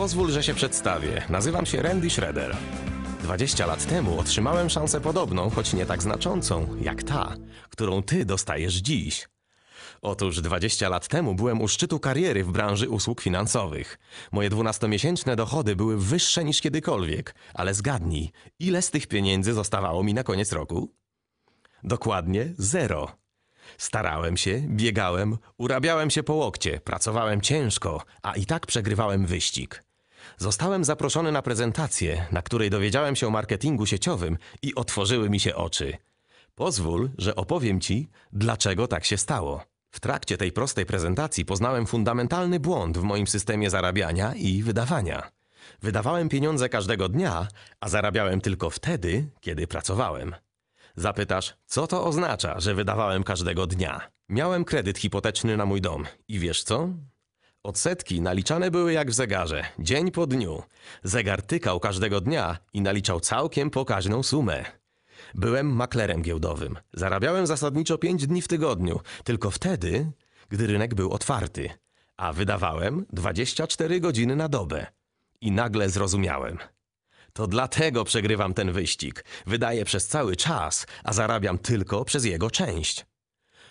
Pozwól, że się przedstawię. Nazywam się Randy Schroeder. 20 lat temu otrzymałem szansę podobną, choć nie tak znaczącą, jak ta, którą ty dostajesz dziś. Otóż 20 lat temu byłem u szczytu kariery w branży usług finansowych. Moje 12-miesięczne dochody były wyższe niż kiedykolwiek, ale zgadnij, ile z tych pieniędzy zostawało mi na koniec roku? Dokładnie zero. Starałem się, biegałem, urabiałem się po łokcie, pracowałem ciężko, a i tak przegrywałem wyścig. Zostałem zaproszony na prezentację, na której dowiedziałem się o marketingu sieciowym i otworzyły mi się oczy. Pozwól, że opowiem ci, dlaczego tak się stało. W trakcie tej prostej prezentacji poznałem fundamentalny błąd w moim systemie zarabiania i wydawania. Wydawałem pieniądze każdego dnia, a zarabiałem tylko wtedy, kiedy pracowałem. Zapytasz, co to oznacza, że wydawałem każdego dnia? Miałem kredyt hipoteczny na mój dom i wiesz co? Odsetki naliczane były jak w zegarze, dzień po dniu. Zegar tykał każdego dnia i naliczał całkiem pokaźną sumę. Byłem maklerem giełdowym. Zarabiałem zasadniczo 5 dni w tygodniu, tylko wtedy, gdy rynek był otwarty, a wydawałem 24 godziny na dobę. I nagle zrozumiałem. To dlatego przegrywam ten wyścig. Wydaję przez cały czas, a zarabiam tylko przez jego część.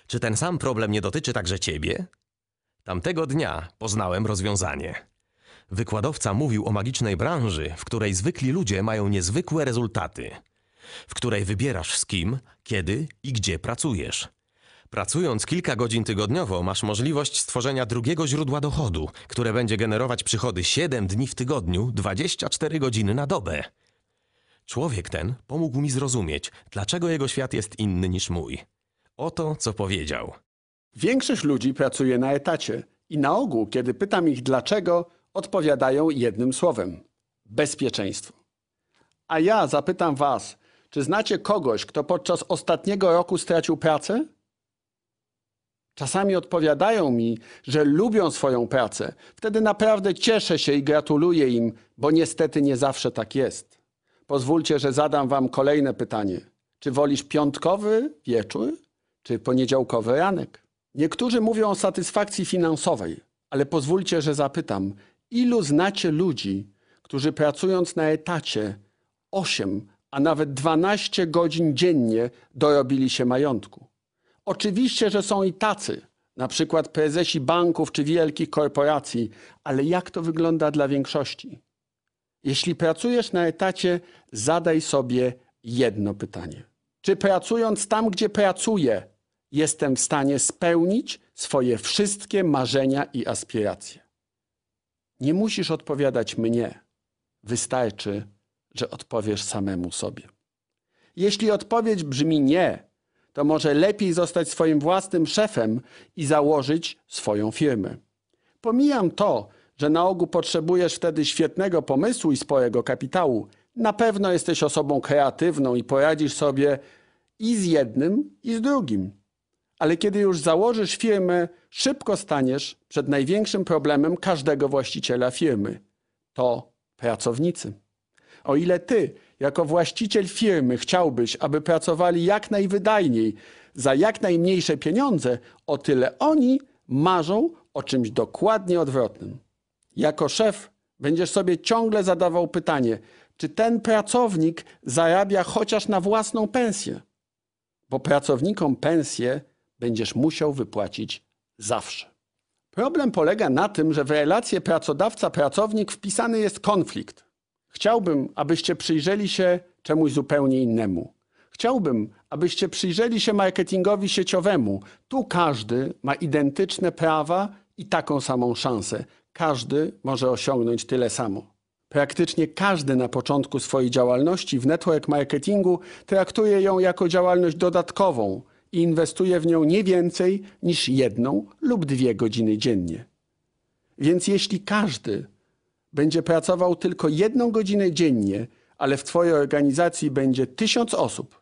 Czy ten sam problem nie dotyczy także ciebie? Tamtego dnia poznałem rozwiązanie. Wykładowca mówił o magicznej branży, w której zwykli ludzie mają niezwykłe rezultaty, w której wybierasz z kim, kiedy i gdzie pracujesz. Pracując kilka godzin tygodniowo, masz możliwość stworzenia drugiego źródła dochodu, które będzie generować przychody 7 dni w tygodniu, 24 godziny na dobę. Człowiek ten pomógł mi zrozumieć, dlaczego jego świat jest inny niż mój. Oto co powiedział. Większość ludzi pracuje na etacie i na ogół, kiedy pytam ich dlaczego, odpowiadają jednym słowem: bezpieczeństwo. A ja zapytam Was, czy znacie kogoś, kto podczas ostatniego roku stracił pracę? Czasami odpowiadają mi, że lubią swoją pracę. Wtedy naprawdę cieszę się i gratuluję im, bo niestety nie zawsze tak jest. Pozwólcie, że zadam Wam kolejne pytanie. Czy wolisz piątkowy wieczór, czy poniedziałkowy ranek? Niektórzy mówią o satysfakcji finansowej, ale pozwólcie, że zapytam, ilu znacie ludzi, którzy pracując na etacie 8, a nawet 12 godzin dziennie dorobili się majątku? Oczywiście, że są i tacy, na przykład prezesi banków czy wielkich korporacji, ale jak to wygląda dla większości? Jeśli pracujesz na etacie, zadaj sobie jedno pytanie. Czy pracując tam, gdzie pracuję, jestem w stanie spełnić swoje wszystkie marzenia i aspiracje? Nie musisz odpowiadać mnie. Wystarczy, że odpowiesz samemu sobie. Jeśli odpowiedź brzmi nie, to może lepiej zostać swoim własnym szefem i założyć swoją firmę. Pomijam to, że na ogół potrzebujesz wtedy świetnego pomysłu i sporego kapitału. Na pewno jesteś osobą kreatywną i poradzisz sobie i z jednym, i z drugim. Ale kiedy już założysz firmę, szybko staniesz przed największym problemem każdego właściciela firmy to pracownicy. O ile ty, jako właściciel firmy, chciałbyś, aby pracowali jak najwydajniej, za jak najmniejsze pieniądze, o tyle oni marzą o czymś dokładnie odwrotnym. Jako szef będziesz sobie ciągle zadawał pytanie, czy ten pracownik zarabia chociaż na własną pensję, bo pracownikom pensję będziesz musiał wypłacić zawsze. Problem polega na tym, że w relację pracodawca-pracownik wpisany jest konflikt. Chciałbym, abyście przyjrzeli się czemuś zupełnie innemu. Chciałbym, abyście przyjrzeli się marketingowi sieciowemu. Tu każdy ma identyczne prawa i taką samą szansę. Każdy może osiągnąć tyle samo. Praktycznie każdy na początku swojej działalności w network marketingu traktuje ją jako działalność dodatkową i inwestuje w nią nie więcej niż jedną lub dwie godziny dziennie. Więc jeśli każdy będzie pracował tylko jedną godzinę dziennie, ale w Twojej organizacji będzie tysiąc osób,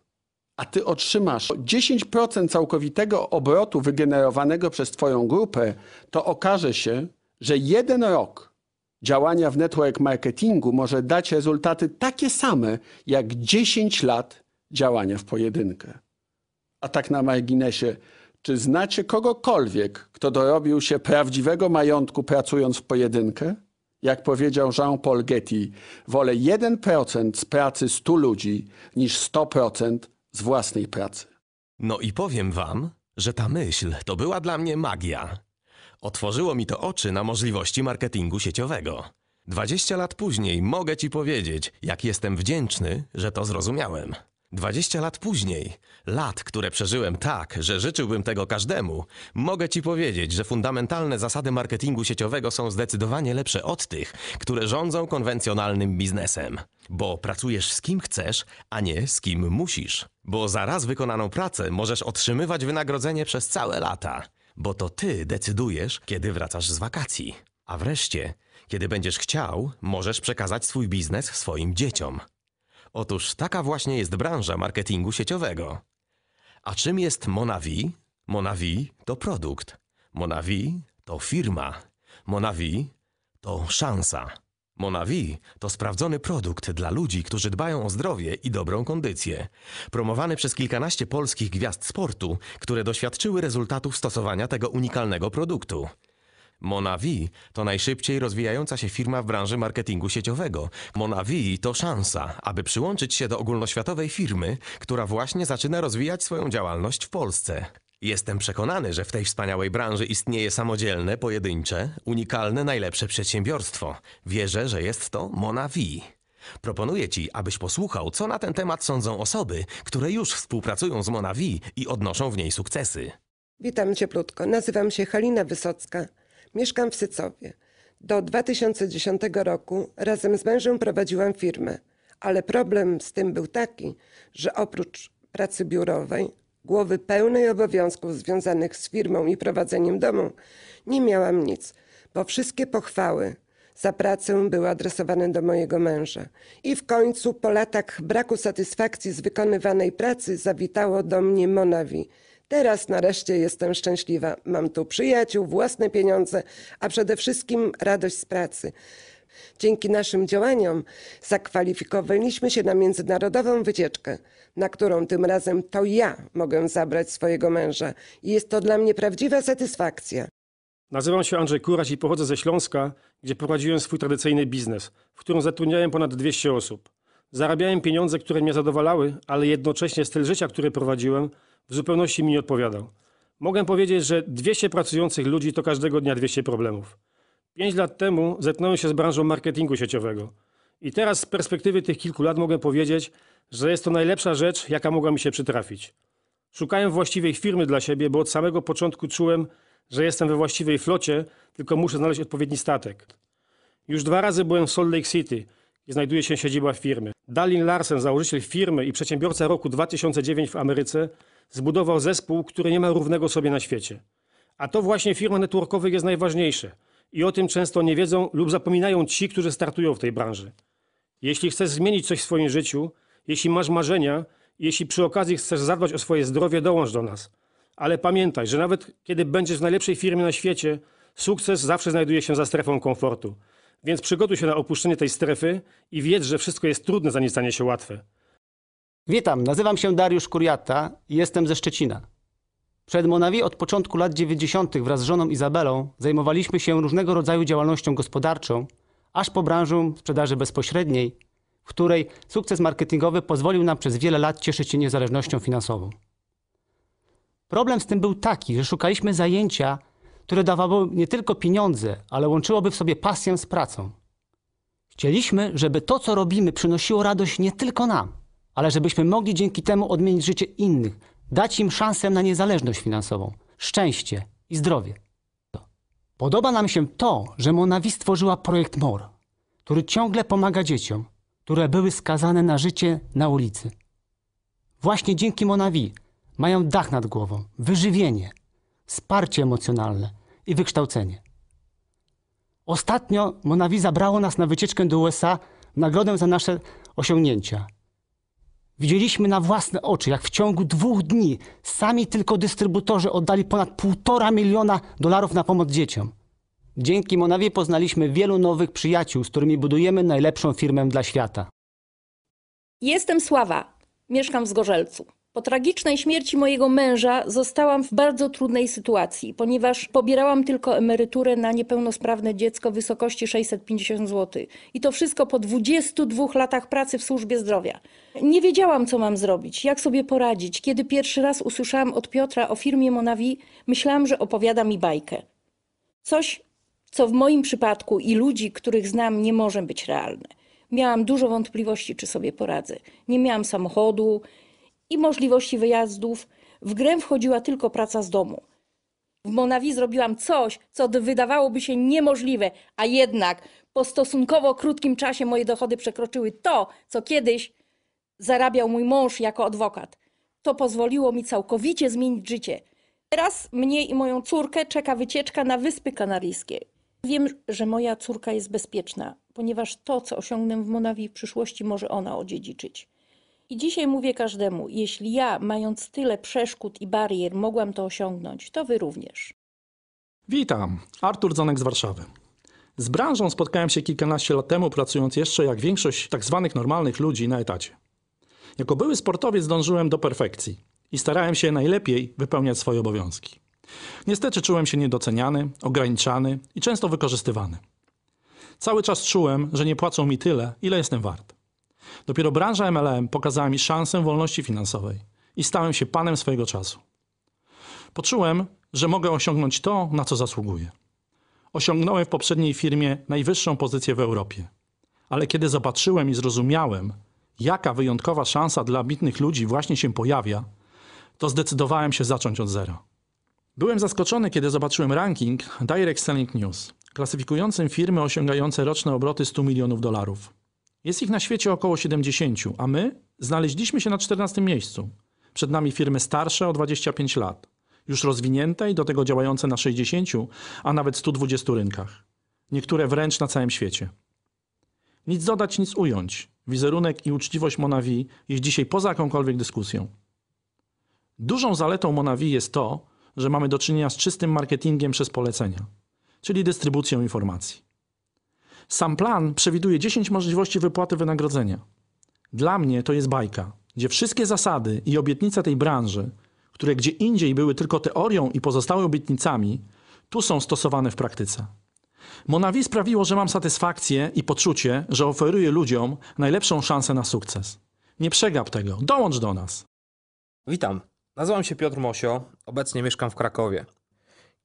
a Ty otrzymasz 10% całkowitego obrotu wygenerowanego przez Twoją grupę, to okaże się, że jeden rok działania w network marketingu może dać rezultaty takie same jak 10 lat działania w pojedynkę. A tak na marginesie, czy znacie kogokolwiek, kto dorobił się prawdziwego majątku pracując w pojedynkę? Jak powiedział Jean-Paul Getty, wolę 1% z pracy 100 ludzi niż 100% z własnej pracy. No i powiem wam, że ta myśl to była dla mnie magia. Otworzyło mi to oczy na możliwości marketingu sieciowego. 20 lat później mogę ci powiedzieć, jak jestem wdzięczny, że to zrozumiałem. 20 lat później, lat, które przeżyłem tak, że życzyłbym tego każdemu, mogę ci powiedzieć, że fundamentalne zasady marketingu sieciowego są zdecydowanie lepsze od tych, które rządzą konwencjonalnym biznesem. Bo pracujesz z kim chcesz, a nie z kim musisz. Bo za raz wykonaną pracę możesz otrzymywać wynagrodzenie przez całe lata. Bo to ty decydujesz, kiedy wracasz z wakacji. A wreszcie, kiedy będziesz chciał, możesz przekazać swój biznes swoim dzieciom. Otóż taka właśnie jest branża marketingu sieciowego. A czym jest Monavi? Monavi to produkt. Monavi to firma. Monavi to szansa. Monavi to sprawdzony produkt dla ludzi, którzy dbają o zdrowie i dobrą kondycję. Promowany przez kilkanaście polskich gwiazd sportu, które doświadczyły rezultatów stosowania tego unikalnego produktu. Monavi to najszybciej rozwijająca się firma w branży marketingu sieciowego. Monavi to szansa, aby przyłączyć się do ogólnoświatowej firmy, która właśnie zaczyna rozwijać swoją działalność w Polsce. Jestem przekonany, że w tej wspaniałej branży istnieje samodzielne, pojedyncze, unikalne, najlepsze przedsiębiorstwo. Wierzę, że jest to Monavi. Proponuję Ci, abyś posłuchał, co na ten temat sądzą osoby, które już współpracują z Monavi i odnoszą w niej sukcesy. Witam cieplutko. Nazywam się Halina Wysocka. Mieszkam w Sycowie. Do 2010 roku razem z mężem prowadziłam firmę, ale problem z tym był taki, że oprócz pracy biurowej, głowy pełnej obowiązków związanych z firmą i prowadzeniem domu, nie miałam nic, bo wszystkie pochwały za pracę były adresowane do mojego męża. I w końcu, po latach braku satysfakcji z wykonywanej pracy, zawitało do mnie Monavi. Teraz nareszcie jestem szczęśliwa. Mam tu przyjaciół, własne pieniądze, a przede wszystkim radość z pracy. Dzięki naszym działaniom zakwalifikowaliśmy się na międzynarodową wycieczkę, na którą tym razem to ja mogę zabrać swojego męża. I jest to dla mnie prawdziwa satysfakcja. Nazywam się Andrzej Kuraś i pochodzę ze Śląska, gdzie prowadziłem swój tradycyjny biznes, w którym zatrudniałem ponad 200 osób. Zarabiałem pieniądze, które mnie zadowalały, ale jednocześnie styl życia, który prowadziłem, w zupełności mi nie odpowiadał. Mogę powiedzieć, że 200 pracujących ludzi to każdego dnia 200 problemów. Pięć lat temu zetknąłem się z branżą marketingu sieciowego. I teraz z perspektywy tych kilku lat mogę powiedzieć, że jest to najlepsza rzecz, jaka mogła mi się przytrafić. Szukałem właściwej firmy dla siebie, bo od samego początku czułem, że jestem we właściwej flocie, tylko muszę znaleźć odpowiedni statek. Już dwa razy byłem w Salt Lake City, znajduje się siedziba firmy. Dalin Larsen, założyciel firmy i przedsiębiorca roku 2009 w Ameryce, zbudował zespół, który nie ma równego sobie na świecie. A to właśnie w firmach networkowych jest najważniejsze. I o tym często nie wiedzą lub zapominają ci, którzy startują w tej branży. Jeśli chcesz zmienić coś w swoim życiu, jeśli masz marzenia, jeśli przy okazji chcesz zadbać o swoje zdrowie, dołącz do nas. Ale pamiętaj, że nawet kiedy będziesz w najlepszej firmie na świecie, sukces zawsze znajduje się za strefą komfortu. Więc przygotuj się na opuszczenie tej strefy i wiedz, że wszystko jest trudne, zanim stanie się łatwe. Witam, nazywam się Dariusz Kuriata i jestem ze Szczecina. Przed Monawi od początku lat 90. wraz z żoną Izabelą zajmowaliśmy się różnego rodzaju działalnością gospodarczą, aż po branżę sprzedaży bezpośredniej, w której sukces marketingowy pozwolił nam przez wiele lat cieszyć się niezależnością finansową. Problem z tym był taki, że szukaliśmy zajęcia, które dawało nie tylko pieniądze, ale łączyłoby w sobie pasję z pracą. Chcieliśmy, żeby to, co robimy, przynosiło radość nie tylko nam, ale żebyśmy mogli dzięki temu odmienić życie innych, dać im szansę na niezależność finansową, szczęście i zdrowie. Podoba nam się to, że Monavi stworzyła projekt MOR, który ciągle pomaga dzieciom, które były skazane na życie na ulicy. Właśnie dzięki Monavi mają dach nad głową, wyżywienie, wsparcie emocjonalne i wykształcenie. Ostatnio Monavi zabrało nas na wycieczkę do USA w nagrodę za nasze osiągnięcia. Widzieliśmy na własne oczy, jak w ciągu dwóch dni sami tylko dystrybutorzy oddali ponad półtora miliona dolarów na pomoc dzieciom. Dzięki Monavi poznaliśmy wielu nowych przyjaciół, z którymi budujemy najlepszą firmę dla świata. Jestem Sława. Mieszkam w Zgorzelcu. Po tragicznej śmierci mojego męża zostałam w bardzo trudnej sytuacji, ponieważ pobierałam tylko emeryturę na niepełnosprawne dziecko w wysokości 650 zł. I to wszystko po 22 latach pracy w służbie zdrowia. Nie wiedziałam, co mam zrobić, jak sobie poradzić. Kiedy pierwszy raz usłyszałam od Piotra o firmie Monavi, myślałam, że opowiada mi bajkę. Coś, co w moim przypadku i ludzi, których znam, nie może być realne. Miałam dużo wątpliwości, czy sobie poradzę. Nie miałam samochodu i możliwości wyjazdów. W grę wchodziła tylko praca z domu. W Monawi zrobiłam coś, co wydawałoby się niemożliwe, a jednak po stosunkowo krótkim czasie moje dochody przekroczyły to, co kiedyś zarabiał mój mąż jako adwokat. To pozwoliło mi całkowicie zmienić życie. Teraz mnie i moją córkę czeka wycieczka na Wyspy Kanaryjskie. Wiem, że moja córka jest bezpieczna, ponieważ to, co osiągnę w Monawi w przyszłości, może ona odziedziczyć. I dzisiaj mówię każdemu, jeśli ja, mając tyle przeszkód i barier, mogłam to osiągnąć, to wy również. Witam, Artur Dzonek z Warszawy. Z branżą spotkałem się kilkanaście lat temu, pracując jeszcze jak większość tak zwanych normalnych ludzi na etacie. Jako były sportowiec dążyłem do perfekcji i starałem się najlepiej wypełniać swoje obowiązki. Niestety czułem się niedoceniany, ograniczany i często wykorzystywany. Cały czas czułem, że nie płacą mi tyle, ile jestem wart. Dopiero branża MLM pokazała mi szansę wolności finansowej i stałem się panem swojego czasu. Poczułem, że mogę osiągnąć to, na co zasługuję. Osiągnąłem w poprzedniej firmie najwyższą pozycję w Europie. Ale kiedy zobaczyłem i zrozumiałem, jaka wyjątkowa szansa dla ambitnych ludzi właśnie się pojawia, to zdecydowałem się zacząć od zera. Byłem zaskoczony, kiedy zobaczyłem ranking Direct Selling News, klasyfikującym firmy osiągające roczne obroty 100 milionów dolarów. Jest ich na świecie około 70, a my znaleźliśmy się na 14 miejscu. Przed nami firmy starsze o 25 lat, już rozwinięte i do tego działające na 60, a nawet 120 rynkach. Niektóre wręcz na całym świecie. Nic dodać, nic ująć. Wizerunek i uczciwość Monavi jest dzisiaj poza jakąkolwiek dyskusją. Dużą zaletą Monavi jest to, że mamy do czynienia z czystym marketingiem przez polecenia, czyli dystrybucją informacji. Sam plan przewiduje 10 możliwości wypłaty wynagrodzenia. Dla mnie to jest bajka, gdzie wszystkie zasady i obietnice tej branży, które gdzie indziej były tylko teorią i pozostały obietnicami, tu są stosowane w praktyce. Monavi sprawiło, że mam satysfakcję i poczucie, że oferuję ludziom najlepszą szansę na sukces. Nie przegap tego, dołącz do nas. Witam, nazywam się Piotr Mosio, obecnie mieszkam w Krakowie.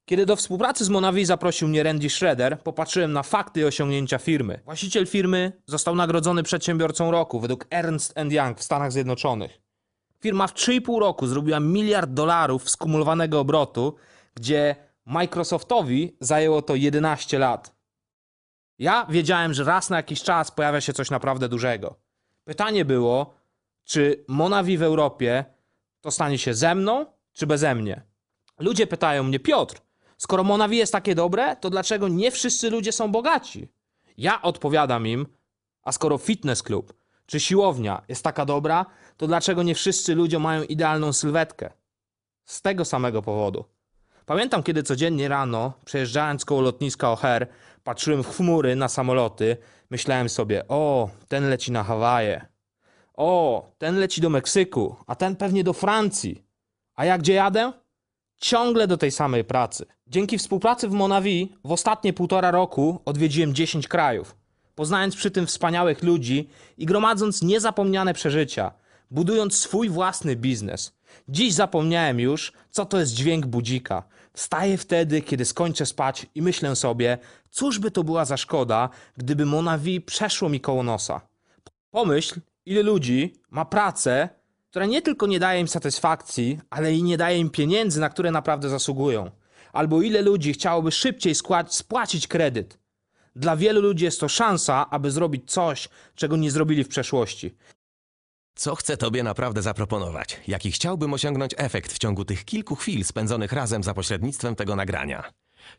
Kiedy do współpracy z Monavi zaprosił mnie Randy Schroeder, popatrzyłem na fakty i osiągnięcia firmy. Właściciel firmy został nagrodzony przedsiębiorcą roku według Ernst Young w Stanach Zjednoczonych. Firma w 3,5 roku zrobiła miliard dolarów skumulowanego obrotu, gdzie Microsoftowi zajęło to 11 lat. Ja wiedziałem, że raz na jakiś czas pojawia się coś naprawdę dużego. Pytanie było, czy Monavi w Europie to stanie się ze mną, czy beze mnie? Ludzie pytają mnie, Piotr, skoro Monavi jest takie dobre, to dlaczego nie wszyscy ludzie są bogaci? Ja odpowiadam im, a skoro fitness club czy siłownia jest taka dobra, to dlaczego nie wszyscy ludzie mają idealną sylwetkę? Z tego samego powodu. Pamiętam, kiedy codziennie rano, przejeżdżając koło lotniska O'Hare, patrzyłem w chmury na samoloty, myślałem sobie, o, ten leci na Hawaje, o, ten leci do Meksyku, a ten pewnie do Francji. A ja gdzie jadę? Ciągle do tej samej pracy. Dzięki współpracy w Monavi w ostatnie półtora roku odwiedziłem 10 krajów. Poznając przy tym wspaniałych ludzi i gromadząc niezapomniane przeżycia, budując swój własny biznes. Dziś zapomniałem już, co to jest dźwięk budzika. Wstaję wtedy, kiedy skończę spać i myślę sobie, cóż by to była za szkoda, gdyby Monavi przeszło mi koło nosa. Pomyśl, ile ludzi ma pracę, która nie tylko nie daje im satysfakcji, ale i nie daje im pieniędzy, na które naprawdę zasługują. Albo ile ludzi chciałoby szybciej spłacić kredyt. Dla wielu ludzi jest to szansa, aby zrobić coś, czego nie zrobili w przeszłości. Co chcę Tobie naprawdę zaproponować? Jaki chciałbym osiągnąć efekt w ciągu tych kilku chwil spędzonych razem za pośrednictwem tego nagrania?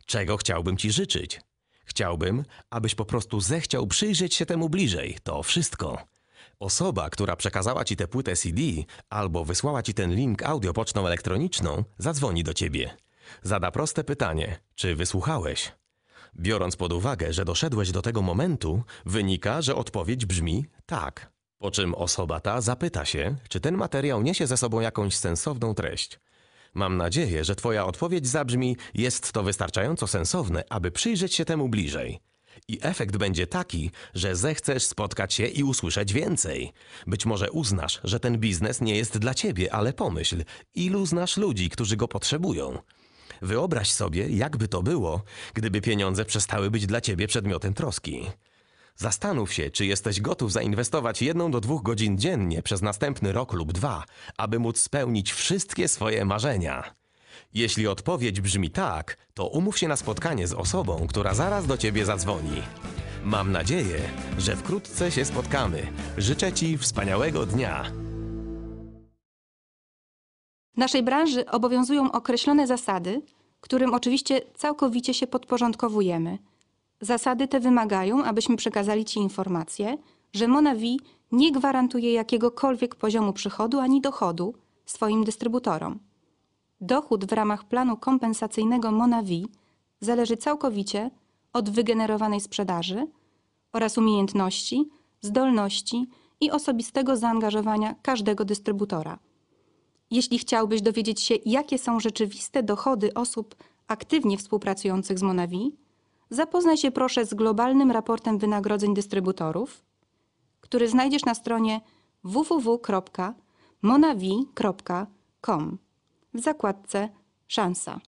Czego chciałbym Ci życzyć? Chciałbym, abyś po prostu zechciał przyjrzeć się temu bliżej. To wszystko. Osoba, która przekazała Ci tę płytę CD albo wysłała Ci ten link audio pocztą elektroniczną, zadzwoni do Ciebie. Zada proste pytanie: czy wysłuchałeś? Biorąc pod uwagę, że doszedłeś do tego momentu, wynika, że odpowiedź brzmi tak. Po czym osoba ta zapyta się, czy ten materiał niesie ze sobą jakąś sensowną treść. Mam nadzieję, że Twoja odpowiedź zabrzmi: Jest to wystarczająco sensowne, aby przyjrzeć się temu bliżej. I efekt będzie taki, że zechcesz spotkać się i usłyszeć więcej. Być może uznasz, że ten biznes nie jest dla ciebie, ale pomyśl, ilu znasz ludzi, którzy go potrzebują. Wyobraź sobie, jakby to było, gdyby pieniądze przestały być dla ciebie przedmiotem troski. Zastanów się, czy jesteś gotów zainwestować jedną do dwóch godzin dziennie przez następny rok lub dwa, aby móc spełnić wszystkie swoje marzenia. Jeśli odpowiedź brzmi tak, to umów się na spotkanie z osobą, która zaraz do ciebie zadzwoni. Mam nadzieję, że wkrótce się spotkamy. Życzę ci wspaniałego dnia. W naszej branży obowiązują określone zasady, którym oczywiście całkowicie się podporządkowujemy. Zasady te wymagają, abyśmy przekazali Ci informację, że Monavi nie gwarantuje jakiegokolwiek poziomu przychodu ani dochodu swoim dystrybutorom. Dochód w ramach planu kompensacyjnego Monavi zależy całkowicie od wygenerowanej sprzedaży oraz umiejętności, zdolności i osobistego zaangażowania każdego dystrybutora. Jeśli chciałbyś dowiedzieć się, jakie są rzeczywiste dochody osób aktywnie współpracujących z Monavi, zapoznaj się proszę z globalnym raportem wynagrodzeń dystrybutorów, który znajdziesz na stronie www.monavi.com w zakładce Szansa.